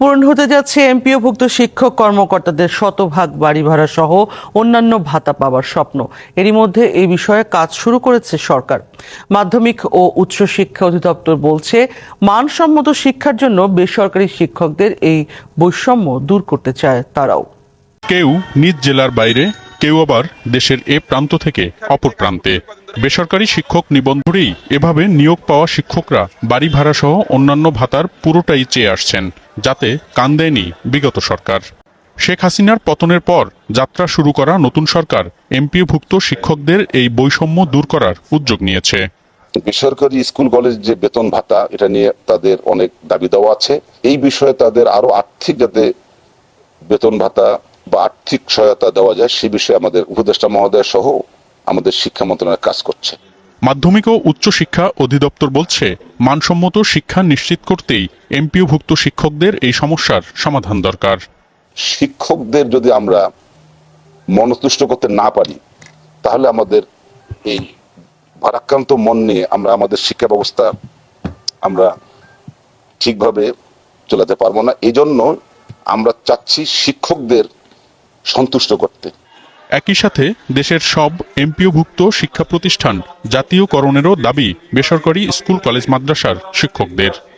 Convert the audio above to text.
পূরণ হতে যাচ্ছে এমপিওভুক্ত শিক্ষক কর্মকর্তাদের শতভাগ বাড়ি ভাড়া সহ অন্যান্য ভাতা পাওয়ার স্বপ্ন। এরই মধ্যে এই বিষয়ে কাজ শুরু করেছে সরকার। মাধ্যমিক ও উচ্চ শিক্ষা অধিদপ্তর বলছে, মানসম্মত শিক্ষার জন্য বেসরকারি শিক্ষকদের এই বৈষম্য দূর করতে চায় তারাও। কেউ নিজ জেলার বাইরে কেউ আবার দেশের এ প্রান্ত থেকে অপর প্রান্তে। বেসরকারি শিক্ষক নিবন্ধনেই এভাবে নিয়োগ পাওয়া শিক্ষকরা বাড়ি ভাড়া সহ অন্যান্য ভাতার পুরোটাই চেয়ে আসছেন, যাতে কান দেয়নি বিগত সরকার। শেখ হাসিনার পতনের পর যাত্রা শুরু করা নতুন সরকার এমপিওভুক্ত শিক্ষকদের এই বৈষম্য দূর করার উদ্যোগ নিয়েছে। বেসরকারি স্কুল কলেজ যে বেতন ভাতা, এটা নিয়ে তাদের অনেক দাবি দেওয়া আছে। এই বিষয়ে তাদের আরও আর্থিক যাতে বেতন ভাতা বা আর্থিক সহায়তা দেওয়া যায় সে বিষয়ে আমাদের উপদেষ্টা মহোদয় সহ আমাদের শিক্ষা মন্ত্রণালয় কাজ করছে। মাধ্যমিক ও উচ্চশিক্ষা অধিদপ্তর বলছে মানসম্মত শিক্ষা নিশ্চিত করতেই এমপিওভুক্ত শিক্ষকদের এই সমস্যার সমাধান দরকার। শিক্ষকদের যদি আমরা মনতুষ্ট করতে না পারি তাহলে আমাদের এই ভারাক্রান্ত মন নিয়ে আমরা আমাদের শিক্ষা ব্যবস্থা আমরা ঠিকভাবে চলাতে পারব না। এই জন্য আমরা চাচ্ছি শিক্ষকদের সন্তুষ্ট করতে। একই সাথে দেশের সব এমপিওভুক্ত শিক্ষা প্রতিষ্ঠান জাতীয়করণেরও দাবি বেসরকারি স্কুল কলেজ মাদ্রাসার শিক্ষকদের।